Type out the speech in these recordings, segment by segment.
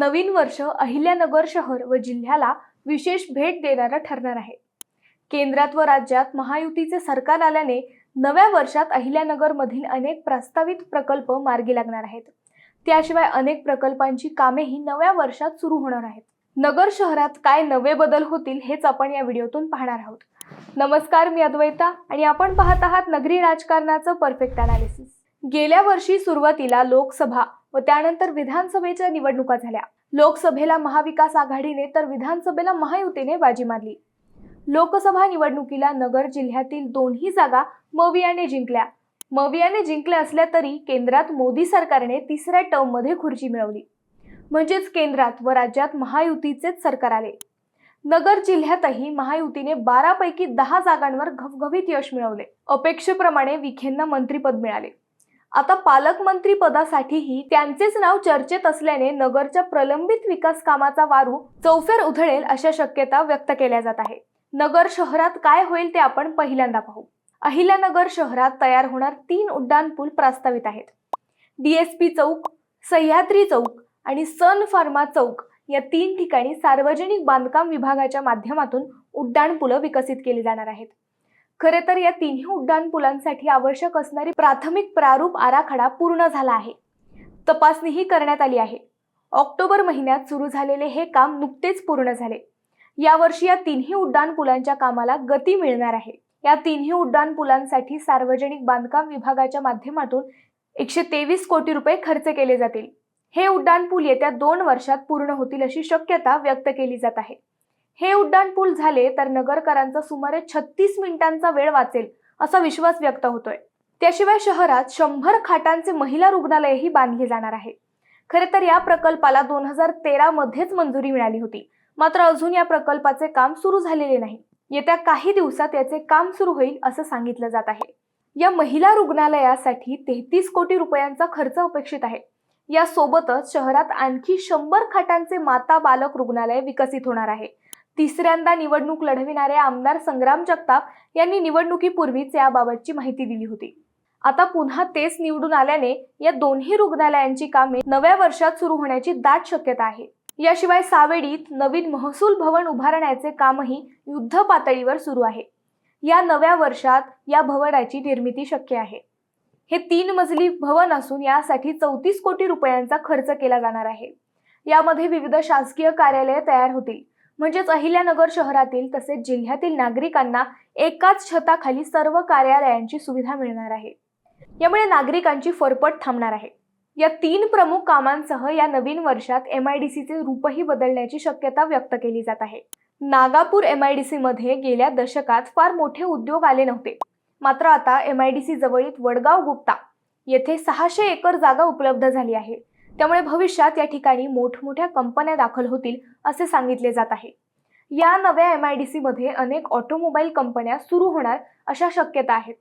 नवीन वर्ष अहिल्यानगर शहर व जिल्ह्याला विशेष भेट देणारं ठरणार आहे. केंद्रात व राज्यात महायुतीचे सरकार आल्याने नव्या वर्षात अहिल्यानगरमधील अनेक प्रस्तावित प्रकल्प मार्गी लागणार आहेत. त्याशिवाय अनेक प्रकल्पांची कामेही नव्या वर्षात सुरू होणार आहेत. नगर शहरात काय नवे बदल होतील हेच आपण या व्हिडिओतून पाहणार आहोत. नमस्कार मी अद्वैता आणि आपण पाहत आहात नगरी राजकारणाचं परफेक्ट अनालिसिस गेल्या वर्षी सुरुवातीला लोकसभा व त्यानंतर विधानसभेच्या निवडणुका झाल्या. लोकसभेला महाविकास आघाडीने तर विधानसभेला महायुतीने बाजी मारली. लोकसभा निवडणुकीला नगर जिल्ह्यातील दोन्ही जागा मवियाने जिंकल्या. मवियाने जिंकल्या असल्या तरी केंद्रात मोदी सरकारने तिसऱ्या टर्ममध्ये खुर्ची मिळवली. म्हणजेच केंद्रात व राज्यात महायुतीचेच सरकार आले. नगर जिल्ह्यातही महायुतीने बारापैकी दहा जागांवर घवघवीत यश मिळवले. अपेक्षेप्रमाणे विखेंना मंत्रीपद मिळाले. आता पालकमंत्री पदासाठीही त्यांचेच नाव चर्चेत असल्याने नगरच्या प्रलंबित विकास कामाचा वारू चौफेर उधळेल अशा शक्यता व्यक्त केल्या जात आहे नगर शहरात काय होईल ते आपण पहिल्यांदा पाहू. अहिल्यानगर शहरात तयार होणार तीन उड्डाणपूल प्रस्तावित आहेत. डीएसपी चौक सह्याद्री चौक आणि सन फार्मा चौक या तीन ठिकाणी सार्वजनिक बांधकाम विभागाच्या माध्यमातून उड्डाणपुलं विकसित केली जाणार आहेत. खरे तर या तिन्ही उड्डाणपुलांसाठी आवश्यक असणारी प्राथमिक प्रारूप आराखडा पूर्ण झाला आहे. तपासणीही करण्यात आली आहे. ऑक्टोबर महिन्यात सुरू झालेले हे काम नुकतेच पूर्ण झाले. यावर्षी या तिन्ही उड्डाणपुलांच्या कामाला गती मिळणार आहे. या तिन्ही उड्डाणपुलांसाठी सार्वजनिक बांधकाम विभागाच्या माध्यमातून एकशे तेवीस कोटी रुपये खर्च केले जातील. हे उड्डाणपूल येत्या दोन वर्षात पूर्ण होतील अशी शक्यता व्यक्त केली जात आहे. हे उड्डाणपूल झाले तर नगरकरांचा सुमारे छत्तीस मिनिटांचा वेळ वाचेल असा विश्वास व्यक्त होतोय. त्याशिवाय शहरात शंभर खाटांचे महिला रुग्णालयही बांधले जाणार आहे. खरे तर या प्रकल्पाला दोन हजार तेरा मध्येच मंजुरी मिळाली होती. मात्र अजून या प्रकल्पाचे काम सुरू झालेले नाही. येत्या काही दिवसात याचे काम सुरू होईल असं सांगितलं जात आहे. या महिला रुग्णालयासाठी तेहतीस कोटी रुपयांचा खर्च अपेक्षित आहे. यासोबतच शहरात आणखी शंभर खाटांचे माता बालक रुग्णालय विकसित होणार आहे. तिसऱ्यांदा निवडणूक लढविणारे आमदार संग्राम जगताप यांनी निवडणुकीपूर्वीच याबाबतची माहिती दिली होती. आता पुन्हा तेच निवडून आल्याने या दोन्ही रुग्णालयांची कामे नव्या वर्षात सुरू होण्याची दाट शक्यता आहे. याशिवाय सावेडीत नवीन महसूल भवन उभारण्याचे कामही युद्ध पातळीवर सुरू आहे. या नव्या वर्षात या भवनाची निर्मिती शक्य आहे. हे तीन मजली भवन असून यासाठी चौतीस कोटी रुपयांचा खर्च केला जाणार आहे. यामध्ये विविध शासकीय कार्यालये तयार होतील. म्हणजेच अहिल्यानगर शहरातील तसेच जिल्ह्यातील नागरिकांना एकाच छताखाली सर्व कार्यालयांची सुविधा मिळणार आहे. यामुळे नागरिकांची फरफट थांबणार आहे. या तीन प्रमुख कामांसह या नवीन वर्षात एम आय डी सीचे रूपही बदलण्याची शक्यता व्यक्त केली जात आहे. नागापूर एम आय डी सीमध्ये गेल्या दशकात फार मोठे उद्योग आले नव्हते. मात्र आता एम आय डी सी जवळील वडगाव गुप्ता येथे सहाशे एकर जागा उपलब्ध झाली आहे. त्यामुळे भविष्यात या ठिकाणी मोठमोठ्या कंपन्या दाखल होतील असे सांगितले जात आहे. या नव्या एम आय डी सी मध्ये अनेक ऑटोमोबाईल कंपन्या सुरू होणार अशा शक्यता आहेत.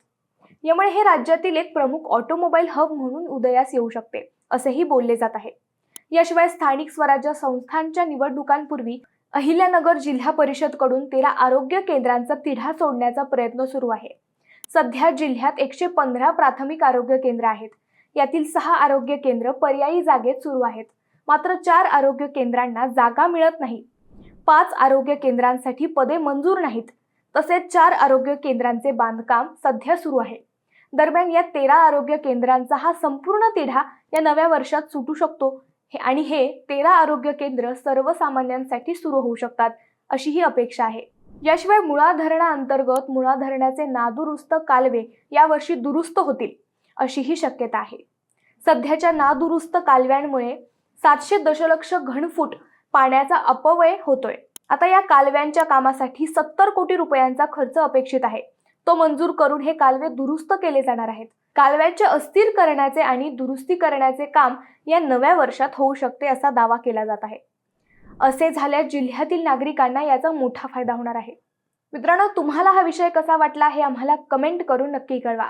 यामुळे हे राज्यातील एक प्रमुख ऑटोमोबाईल हब म्हणून उदयास येऊ शकते असेही बोलले जात आहे. याशिवाय स्थानिक स्वराज्य संस्थांच्या निवडणुकांपूर्वी अहिल्यानगर जिल्हा परिषदकडून तेरा आरोग्य केंद्रांचा तिढा सोडण्याचा प्रयत्न सुरू आहे. सध्या जिल्ह्यात एकशे पंधरा प्राथमिक आरोग्य केंद्र आहेत. यातील सहा आरोग्य केंद्र पर्यायी जागेत सुरू आहेत. मात्र चार आरोग्य केंद्रांना जागा मिळत नाही. पाच आरोग्य केंद्रांसाठी पदे मंजूर नाहीत. तसेच चार आरोग्य केंद्रांचे बांधकाम सध्या सुरू आहे. दरम्यान या तेरा आरोग्य केंद्रांचा हा संपूर्ण तिढा या नव्या वर्षात सुटू शकतो. हे आणि हे तेरा आरोग्य केंद्र सर्वसामान्यांसाठी सुरू होऊ शकतात अशी ही अपेक्षा आहे. याशिवाय मुळा धरणाअंतर्गत मुळा धरणाचे नादुरुस्त कालवे यावर्षी दुरुस्त होतील. अशीही शक्यता आहे. सध्याच्या नादुरुस्त कालव्यांमुळे सातशे दशलक्ष घनफूट पाण्याचा अपव्यय होतोय. आता या कालव्यांच्या कामासाठी सत्तर कोटी रुपयांचा खर्च अपेक्षित आहे. तो मंजूर करून हे कालवे दुरुस्त केले जाणार आहेत. कालव्यांचे अस्थिर करण्याचे आणि दुरुस्ती करण्याचे काम या नव्या वर्षात होऊ शकते असा दावा केला जात आहे. असे झाल्यास जिल्ह्यातील नागरिकांना याचा मोठा फायदा होणार आहे. मित्रांनो तुम्हाला हा विषय कसा वाटला हे आम्हाला कमेंट करून नक्की कळवा.